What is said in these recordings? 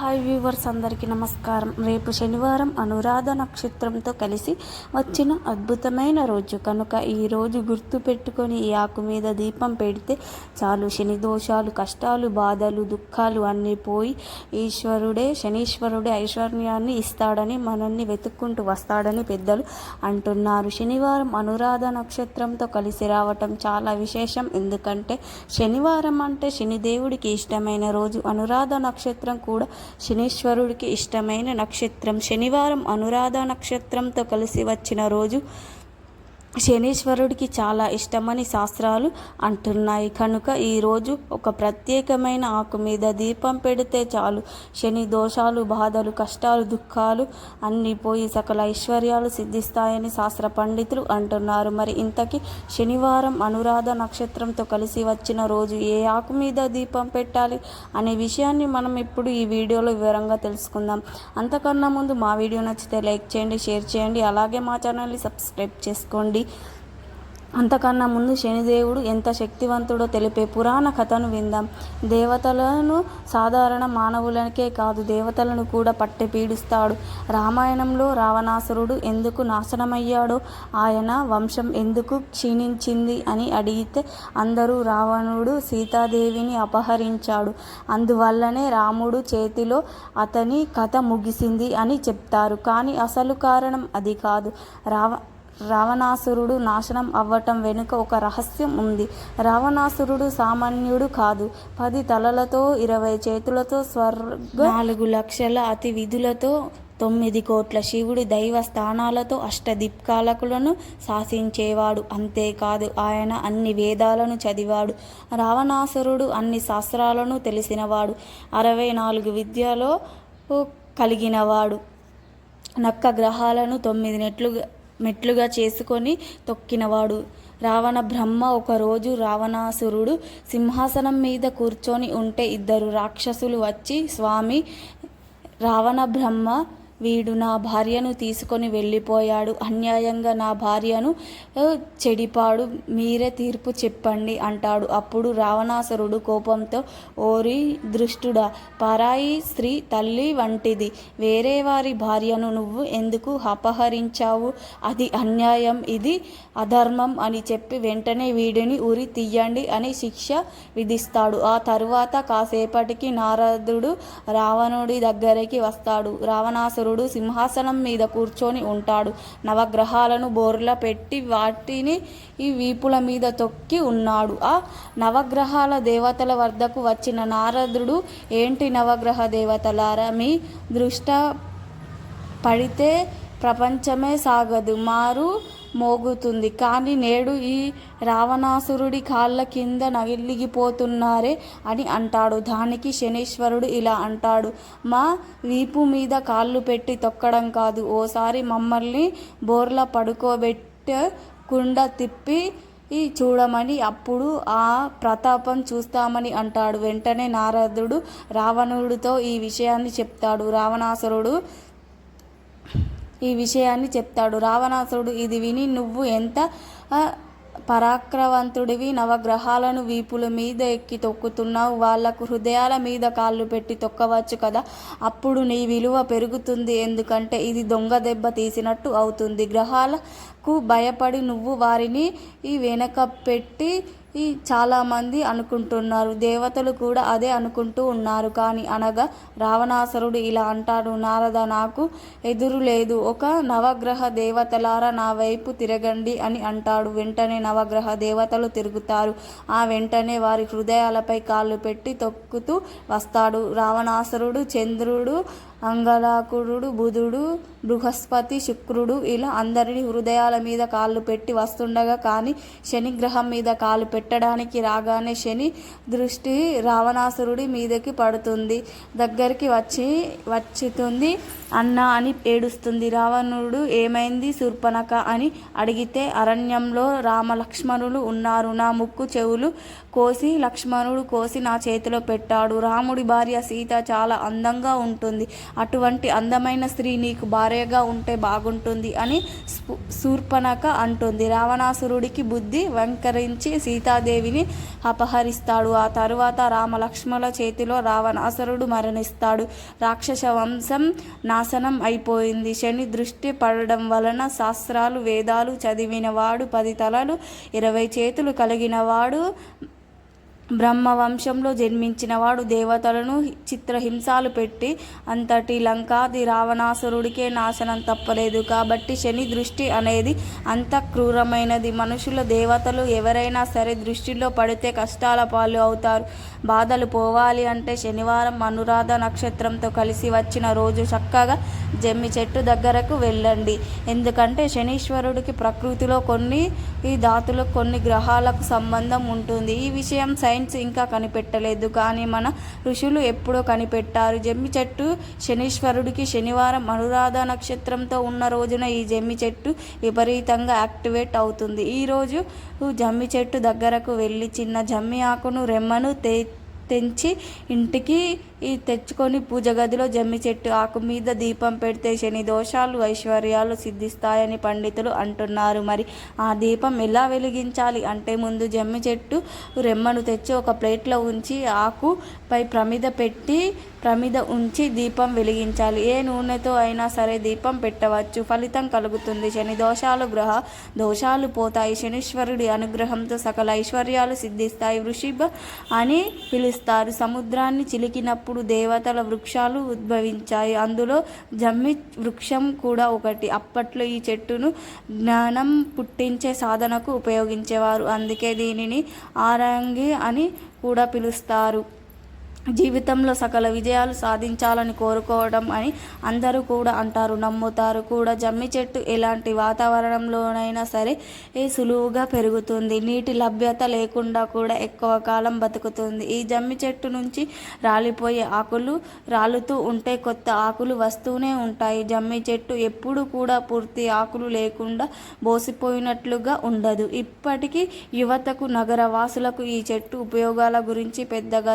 Hi viewers అందరికీ నమస్కారం. రేపు శనివారం అనురాధ నక్షత్రంతో కలిసి వచ్చిన అద్భుతమైన రోజు. కనుక ఈ రోజు గుర్తు పెట్టుకొని ఈ ఆకు మీద దీపం పెడితే చాలు. శని దోషాలు కష్టాలు బాధలు దుఃఖాలు అన్నీ పోయి ఈశ్వరుడే శనీశ్వరుడే ఐశ్వర్యాన్ని ఇస్తాడని మనల్ని వెతుక్కుంటూ వస్తాడని పెద్దలు అంటున్నారు. శనివారం అనురాధ నక్షత్రంతో కలిసి రావటం చాలా విశేషం. ఎందుకంటే శనివారం అంటే శనిదేవుడికి ఇష్టమైన రోజు. అనురాధ నక్షత్రం కూడా శనీశ్వరుడికి ఇష్టమైన నక్షత్రం. శనివారం అనురాధ నక్షత్రంతో కలిసి వచ్చిన రోజు శనీశ్వరుడికి చాలా ఇష్టమని శాస్త్రాలు అంటున్నాయి. కనుక ఈరోజు ఒక ప్రత్యేకమైన ఆకు మీద దీపం పెడితే చాలు. శని దోషాలు బాధలు కష్టాలు దుఃఖాలు అన్నీ పోయి సకల ఐశ్వర్యాలు సిద్ధిస్తాయని శాస్త్ర పండితులు అంటున్నారు. మరి ఇంతకీ శనివారం అనురాధ నక్షత్రంతో కలిసి వచ్చిన రోజు ఏ ఆకు మీద దీపం పెట్టాలి అనే విషయాన్ని మనం ఇప్పుడు ఈ వీడియోలో వివరంగా తెలుసుకుందాం. అంతకన్నా ముందు మా వీడియో నచ్చితే లైక్ చేయండి షేర్ చేయండి. అలాగే మా ఛానల్ని సబ్స్క్రైబ్ చేసుకోండి. అంతకన్నా ముందు శనిదేవుడు ఎంత శక్తివంతుడో తెలిపే పురాణ కథను విందాం. దేవతలను సాధారణ మానవులకే కాదు దేవతలను కూడా పట్టి పీడిస్తాడు. రామాయణంలో రావణాసురుడు ఎందుకు నాశనమయ్యాడో ఆయన వంశం ఎందుకు క్షీణించింది అని అడిగితే అందరూ రావణుడు సీతాదేవిని అపహరించాడు. అందువల్లనే రాముడు చేతిలో అతని కథ ముగిసింది అని చెప్తారు. కానీ అసలు కారణం అది కాదు. రావ రావణాసురుడు నాశనం అవ్వటం వెనుక ఒక రహస్యం ఉంది. రావణాసురుడు సామాన్యుడు కాదు. పది తలలతో ఇరవై చేతులతో స్వర్గ నాలుగు లక్షల అతి విధులతో తొమ్మిది కోట్ల శివుడి దైవ స్థానాలతో అష్టదిక్పాలకులను శాసించేవాడు. అంతేకాదు ఆయన అన్ని వేదాలను చదివాడు. రావణాసురుడు అన్ని శాస్త్రాలను తెలిసినవాడు. అరవై నాలుగు విద్యలో కలిగినవాడు. నక్క గ్రహాలను తొమ్మిది నెట్లుగా మెట్లుగా చేసుకొని తొక్కినవాడు. రావణ బ్రహ్మ ఒకరోజు రావణాసురుడు సింహాసనం మీద కూర్చొని ఉంటే ఇద్దరు రాక్షసులు వచ్చి స్వామి రావణ బ్రహ్మ వీడు నా భార్యను తీసుకొని వెళ్ళిపోయాడు. అన్యాయంగా నా భార్యను చెడిపాడు. మీరే తీర్పు చెప్పండి అంటాడు. అప్పుడు రావణాసురుడు కోపంతో ఓరి దృష్టుడా పరాయి స్త్రీ తల్లి వంటిది. వేరే వారి భార్యను నువ్వు ఎందుకు అపహరించావు? అది అన్యాయం ఇది అధర్మం అని చెప్పి వెంటనే వీడిని ఉరి తీయండి అని శిక్ష విధిస్తాడు. ఆ తరువాత కాసేపటికి నారదుడు రావణుడి దగ్గరికి వస్తాడు. రావణాసురుడు చంద్రుడు సింహాసనం మీద కూర్చొని ఉంటాడు. నవగ్రహాలను బోర్ల పెట్టి వాటిని ఈ వీపుల మీద తొక్కి ఉన్నాడు. ఆ నవగ్రహాల దేవతల వద్దకు వచ్చిన నారదుడు ఏంటి నవగ్రహ దేవతలారా మీ దృష్ట పడితే ప్రపంచమే సాగదు. మారు మోగుతుంది. కానీ నేడు ఈ రావణాసురుడి కాళ్ళ కింద నగిలిగిపోతున్నారే అని అంటాడు. దానికి శనీశ్వరుడు ఇలా అంటాడు. మా వీపు మీద కాళ్ళు పెట్టి తొక్కడం కాదు. ఓసారి మమ్మల్ని బోర్ల పడుకోబెట్టకుండా తిప్పి ఈ చూడమని అప్పుడు ఆ ప్రతాపం చూస్తామని అంటాడు. వెంటనే నారదుడు రావణుడితో ఈ విషయాన్ని చెప్తాడు. రావణాసురుడు ఈ విషయాన్ని చెప్తాడు. రావణాసురుడు ఇది విని నువ్వు ఎంత పరాక్రవంతుడివి నవగ్రహాలను వీపుల మీద ఎక్కి తొక్కుతున్నావు. వాళ్ళకు హృదయాల మీద కాళ్ళు పెట్టి తొక్కవచ్చు కదా. అప్పుడు నీ విలువ పెరుగుతుంది. ఎందుకంటే ఇది దొంగ దెబ్బ తీసినట్టు అవుతుంది. గ్రహాలకు భయపడి నువ్వు వారిని ఈ వెనక పెట్టి ఈ చాలామంది అనుకుంటున్నారు. దేవతలు కూడా అదే అనుకుంటూ ఉన్నారు. కానీ అనగా రావణాసురుడు ఇలా అంటాడు నారద నాకు ఎదురు లేదు. ఒక నవగ్రహ దేవతలారా నా వైపు తిరగండి అని అంటాడు. వెంటనే నవగ్రహ దేవతలు తిరుగుతారు. ఆ వెంటనే వారి హృదయాలపై కాళ్ళు పెట్టి తొక్కుతూ వస్తాడు. రావణాసురుడు చంద్రుడు అంగళాకుడు బుధుడు బృహస్పతి శుక్రుడు ఇలా అందరినీ హృదయాల మీద కాళ్ళు పెట్టి వస్తుండగా కానీ శనిగ్రహం మీద కాలు పెట్టడానికి రాగానే శని దృష్టి రావణాసురుడి మీదకి పడుతుంది. దగ్గరికి వచ్చి వచ్చుతుంది. అన్నా అని ఏడుస్తుంది. రావణుడు ఏమైంది? శూర్పణఖ అని అడిగితే అరణ్యంలో రామలక్ష్మణులు ఉన్నారు. నా ముక్కు చెవులు కోసి లక్ష్మణుడు కోసి నా చేతిలో పెట్టాడు. రాముడి భార్య సీత చాలా అందంగా ఉంటుంది. అటువంటి అందమైన స్త్రీ నీకు భార్యగా ఉంటే బాగుంటుంది అని శూర్పణక అంటుంది. రావణాసురుడికి బుద్ధి వెంకరించి సీతాదేవిని అపహరిస్తాడు. ఆ తరువాత రామలక్ష్మణుల చేతిలో రావణాసురుడు మరణిస్తాడు. రాక్షస వంశం నా నాశనం అయిపోయింది. శని దృష్టి పడడం వలన శాస్త్రాలు వేదాలు చదివినవాడు పది తలలు ఇరవై చేతులు కలిగినవాడు బ్రహ్మవంశంలో జన్మించినవాడు దేవతలను చిత్రహింసాలు పెట్టి అంతటి లంకాది రావణాసురుడికే నాశనం తప్పలేదు. కాబట్టి శని దృష్టి అనేది అంత క్రూరమైనది. మనుషుల దేవతలు ఎవరైనా సరే దృష్టిలో పడితే కష్టాల పాలు అవుతారు. బాధలు పోవాలి అంటే శనివారం అనురాధ నక్షత్రంతో కలిసి వచ్చిన రోజు చక్కగా జమ్మి చెట్టు దగ్గరకు వెళ్ళండి. ఎందుకంటే శనీశ్వరుడికి ప్రకృతిలో కొన్ని ఈ ధాతులు కొన్ని గ్రహాలకు సంబంధం ఉంటుంది. ఈ విషయం సైన్స్ ఇంకా కనిపెట్టలేదు. కానీ మన ఋషులు ఎప్పుడో కనిపెట్టారు. జమ్మి చెట్టు శనీశ్వరుడికి శనివారం అనురాధ నక్షత్రంతో ఉన్న రోజున ఈ జమ్మి చెట్టు విపరీతంగా యాక్టివేట్ అవుతుంది. ఈరోజు జమ్మి చెట్టు దగ్గరకు వెళ్ళి చిన్న జమ్మి ఆకును రెమ్మను తే తెంచి ఇంటికి ఈ తెచ్చుకొని పూజ గదిలో జమ్మి చెట్టు ఆకు మీద దీపం పెడితే శని దోషాలు ఐశ్వర్యాలు సిద్ధిస్తాయని పండితులు అంటున్నారు. మరి ఆ దీపం ఎలా వెలిగించాలి? అంటే ముందు జమ్మి చెట్టు రెమ్మను తెచ్చి ఒక ప్లేట్లో ఉంచి ఆకు పై ప్రమిద పెట్టి ప్రమిద ఉంచి దీపం వెలిగించాలి. ఏ నూనెతో అయినా సరే దీపం పెట్టవచ్చు. ఫలితం కలుగుతుంది. శని దోషాలు గ్రహ దోషాలు పోతాయి. శనీశ్వరుడి అనుగ్రహంతో సకల ఐశ్వర్యాలు సిద్ధిస్తాయి. వృషిభ అని పిలుస్తారు. సముద్రాన్ని చిలికినప్పుడు దేవతల వృక్షాలు ఉద్భవించాయి. అందులో జమ్మి వృక్షం కూడా ఒకటి. అప్పట్లో ఈ చెట్టును జ్ఞానం పుట్టించే సాధనకు ఉపయోగించేవారు. అందుకే దీనిని ఆరంగి అని కూడా పిలుస్తారు. జీవితంలో సకల విజయాలు సాధించాలని కోరుకోవడం అని అందరూ కూడా అంటారు నమ్ముతారు కూడా. జమ్మి చెట్టు ఎలాంటి వాతావరణంలోనైనా సరే ఏ సులువుగా పెరుగుతుంది. నీటి లభ్యత లేకుండా కూడా ఎక్కువ కాలం బతుకుతుంది. ఈ జమ్మి చెట్టు నుంచి రాలిపోయే ఆకులు రాలుతూ ఉంటే కొత్త ఆకులు వస్తూనే ఉంటాయి. జమ్మి చెట్టు ఎప్పుడు కూడా పూర్తి ఆకులు లేకుండా బోసిపోయినట్లుగా ఉండదు. ఇప్పటికీ యువతకు నగర వాసులకు ఈ చెట్టు ఉపయోగాల గురించి పెద్దగా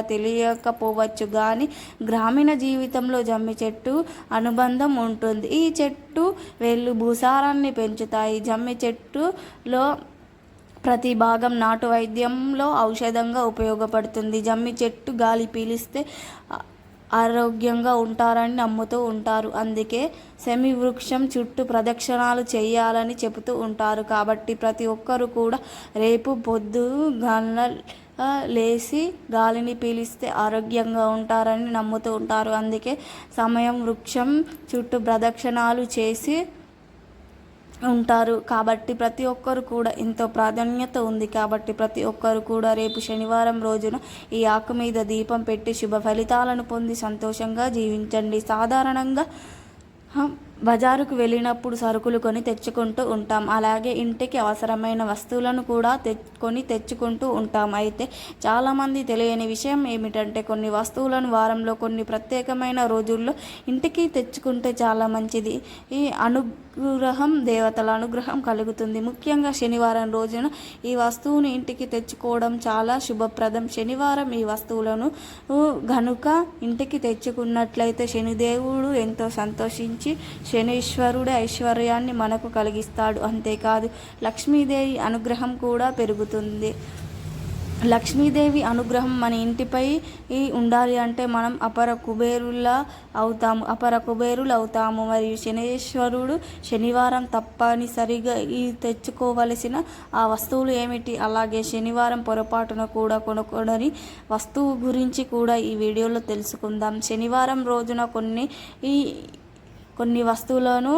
చెప్పవచ్చు కానీ గ్రామీణ జీవితంలో జమ్మి చెట్టు అనుబంధం ఉంటుంది. ఈ చెట్టు వేళ్ళు భూసారాన్ని పెంచుతాయి. జమ్మి చెట్టులో ప్రతి భాగం నాటు వైద్యంలో ఔషధంగా ఉపయోగపడుతుంది. జమ్మి చెట్టు గాలి పీలిస్తే ఆరోగ్యంగా ఉంటారని నమ్ముతూ ఉంటారు. అందుకే సెమి వృక్షం చుట్టూ ప్రదక్షిణాలు చేయాలని చెబుతూ ఉంటారు. కాబట్టి ప్రతి ఒక్కరు కూడా రేపు పొద్దు గల్ల లేచి గాలిని పీలిస్తే ఆరోగ్యంగా ఉంటారని నమ్ముతూ ఉంటారు. అందుకే సమయం వృక్షం చుట్టూ ప్రదక్షిణాలు చేసి ఉంటారు. కాబట్టి ప్రతి ఒక్కరు కూడా ఎంతో ప్రాధాన్యత ఉంది. కాబట్టి ప్రతి ఒక్కరు కూడా రేపు శనివారం రోజున ఈ ఆకు మీద దీపం పెట్టి శుభ ఫలితాలను పొంది సంతోషంగా జీవించండి. సాధారణంగా బజారుకు వెళ్ళినప్పుడు సరుకులు కొని తెచ్చుకుంటూ ఉంటాం. అలాగే ఇంటికి అవసరమైన వస్తువులను కూడా తెచ్చుకొని తెచ్చుకుంటూ ఉంటాం. అయితే చాలామంది తెలియని విషయం ఏమిటంటే కొన్ని వస్తువులను వారంలో కొన్ని ప్రత్యేకమైన రోజుల్లో ఇంటికి తెచ్చుకుంటే చాలా మంచిది. ఈ అనుగ్రహం దేవతల అనుగ్రహం కలుగుతుంది. ముఖ్యంగా శనివారం రోజున ఈ వస్తువుని ఇంటికి తెచ్చుకోవడం చాలా శుభప్రదం. శనివారం ఈ వస్తువులను గనుక ఇంటికి తెచ్చుకున్నట్లయితే శనిదేవుడు ఎంతో సంతోషించి శనీశ్వరుడు ఐశ్వర్యాన్ని మనకు కలిగిస్తాడు. అంతేకాదు లక్ష్మీదేవి అనుగ్రహం కూడా పెరుగుతుంది. లక్ష్మీదేవి అనుగ్రహం మన ఇంటిపై ఈ ఉండాలి అంటే మనం అపర కుబేరులా అవుతాము అపర కుబేరులు అవుతాము. మరియు శనేశ్వరుడు శనివారం తప్పనిసరిగా ఈ తెచ్చుకోవలసిన ఆ వస్తువులు ఏమిటి? అలాగే శనివారం పొరపాటున కూడా కొనుక్కొని వస్తువు గురించి కూడా ఈ వీడియోలో తెలుసుకుందాం. శనివారం రోజున కొన్ని ఈ కొన్ని వస్తువులను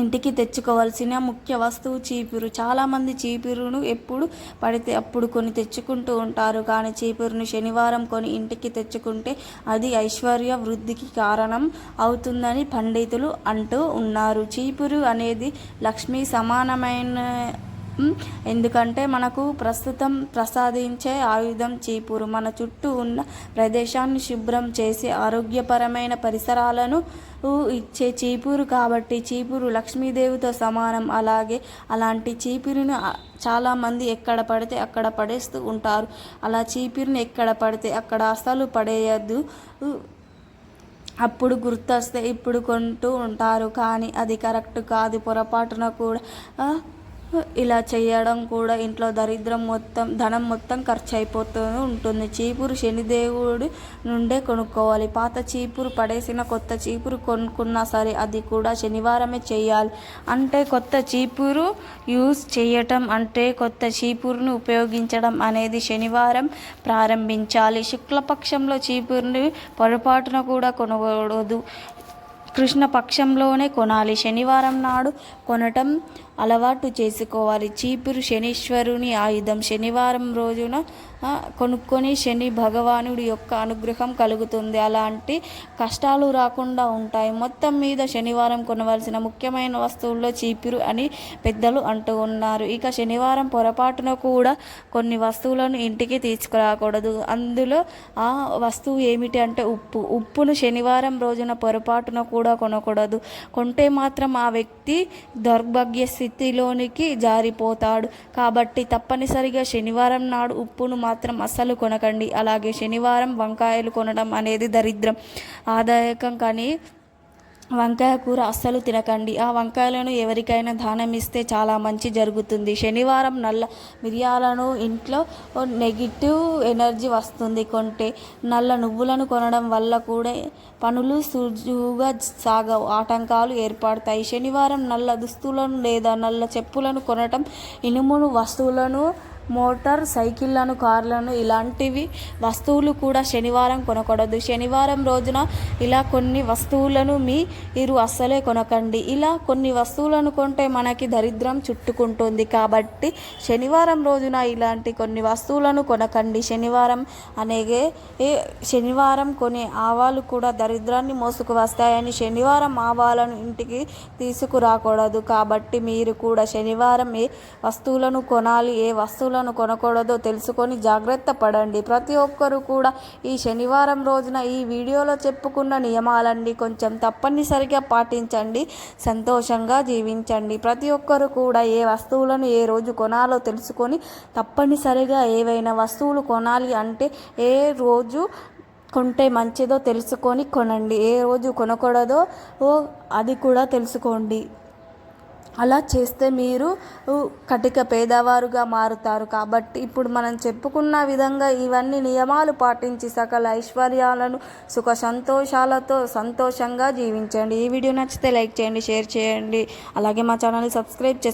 ఇంటికి తెచ్చుకోవాల్సిన ముఖ్య వస్తువు చీపురు. చాలామంది చీపురును ఎప్పుడు పడితే అప్పుడు కొని తెచ్చుకుంటూ ఉంటారు. కానీ చీపురును శనివారం కొని ఇంటికి తెచ్చుకుంటే అది ఐశ్వర్య వృద్ధికి కారణం అవుతుందని పండితులు అంటూ ఉన్నారు. చీపురు అనేది లక్ష్మి సమానమైన ఎందుకంటే మనకు ప్రస్తుతం ప్రసాదించే ఆయుధం చీపురు. మన చుట్టూ ఉన్న ప్రదేశాన్ని శుభ్రం చేసి ఆరోగ్యపరమైన పరిసరాలను ఇచ్చే చీపురు కాబట్టి చీపురు లక్ష్మీదేవితో సమానం. అలాగే అలాంటి చీపురును చాలామంది ఎక్కడ పడితే అక్కడ పడేస్తూ ఉంటారు. అలా చీపురుని ఎక్కడ పడితే అక్కడ అసలు పడేయద్దు. అప్పుడు గుర్తొస్తే ఇప్పుడు కొంటూ ఉంటారు. కానీ అది కరెక్ట్ కాదు. పొరపాటున కూడా ఇలా చేయడం కూడా ఇంట్లో దరిద్రం మొత్తం ధనం మొత్తం ఖర్చు అయిపోతూ ఉంటుంది. చీపురు శనిదేవుడి నుండే కొనుక్కోవాలి. పాత చీపురు పడేసిన కొత్త చీపురు కొనుక్కున్నా సరే అది కూడా శనివారమే చేయాలి. అంటే కొత్త చీపురు యూజ్ చేయటం అంటే కొత్త చీపురును ఉపయోగించడం అనేది శనివారం ప్రారంభించాలి. శుక్లపక్షంలో చీపురుని పొరపాటున కూడా కొనకూడదు. కృష్ణపక్షంలోనే కొనాలి. శనివారం నాడు కొనటం అలవాటు చేసుకోవాలి. చీపురు శనీశ్వరుని ఆయుధం శనివారం రోజున కొనుక్కొని శని భగవానుడి యొక్క అనుగ్రహం కలుగుతుంది. అలాంటి కష్టాలు రాకుండా ఉంటాయి. మొత్తం మీద శనివారం కొనవలసిన ముఖ్యమైన వస్తువుల్లో చీపురు అని పెద్దలు అంటూ ఉన్నారు. ఇక శనివారం పొరపాటున కూడా కొన్ని వస్తువులను ఇంటికి తీసుకురాకూడదు. అందులో ఆ వస్తువు ఏమిటి అంటే ఉప్పు. ఉప్పును శనివారం రోజున పొరపాటున కూడా కొనకూడదు. కొంటే మాత్రం ఆ వ్యక్తి దౌర్భాగ్య స్థితిలోనికి జారిపోతాడు. కాబట్టి తప్పనిసరిగా శనివారం నాడు ఉప్పును మాత్రం అస్సలు కొనకండి. అలాగే శనివారం వంకాయలు కొనడం అనేది దరిద్రం. ఆదాయకం కానీ వంకాయ కూర అస్సలు తినకండి. ఆ వంకాయలను ఎవరికైనా దానం ఇస్తే చాలా మంచి జరుగుతుంది. శనివారం నల్ల మిరియాలను ఇంట్లో నెగిటివ్ ఎనర్జీ వస్తుంది కొంటే నల్ల నువ్వులను కొనడం వల్ల కూడా పనులు సుజువుగా సాగవు. ఆటంకాలు ఏర్పడతాయి. శనివారం నల్ల దుస్తులను లేదా నల్ల చెప్పులను కొనటం ఇనుమును వస్తువులను మోటార్ సైకిళ్ళను కార్లను ఇలాంటివి వస్తువులు కూడా శనివారం కొనకూడదు. శనివారం రోజున ఇలా కొన్ని వస్తువులను మీ మీరు అస్సలే కొనకండి. ఇలా కొన్ని వస్తువులను కొంటే మనకి దరిద్రం చుట్టుకుంటుంది. కాబట్టి శనివారం రోజున ఇలాంటి కొన్ని వస్తువులను కొనకండి. శనివారం అనేగే ఏ శనివారం కొనే ఆవాలు కూడా దరిద్రాన్ని మోసుకు వస్తాయని శనివారం ఆవాలను ఇంటికి తీసుకురాకూడదు. కాబట్టి మీరు కూడా శనివారం ఏ వస్తువులను కొనాలి. ఏ వస్తువులను కొనకూడదో తెలుసుకొని జాగ్రత్త పడండి. ప్రతి ఒక్కరూ కూడా ఈ శనివారం రోజున ఈ వీడియోలో చెప్పుకున్న నియమాలన్నీ కొంచెం తప్పనిసరిగా పాటించండి. సంతోషంగా జీవించండి. ప్రతి ఒక్కరూ కూడా ఏ వస్తువులను ఏ రోజు కొనాలో తెలుసుకొని తప్పనిసరిగా ఏవైనా వస్తువులు కొనాలి అంటే ఏ రోజు కొంటే మంచిదో తెలుసుకొని కొనండి. ఏ రోజు కొనకూడదో ఓ అది కూడా తెలుసుకోండి. అలా చేస్తే మీరు కటిక పేదవారుగా మారుతారు. కాబట్టి ఇప్పుడు మనం చెప్పుకున్న విధంగా ఇవన్నీ నియమాలు పాటించి సకల ఐశ్వర్యాలను సుఖ సంతోషాలతో సంతోషంగా జీవించండి. ఈ వీడియో నచ్చితే లైక్ చేయండి షేర్ చేయండి. అలాగే మా ఛానల్ని సబ్స్క్రైబ్ చేసుకోండి.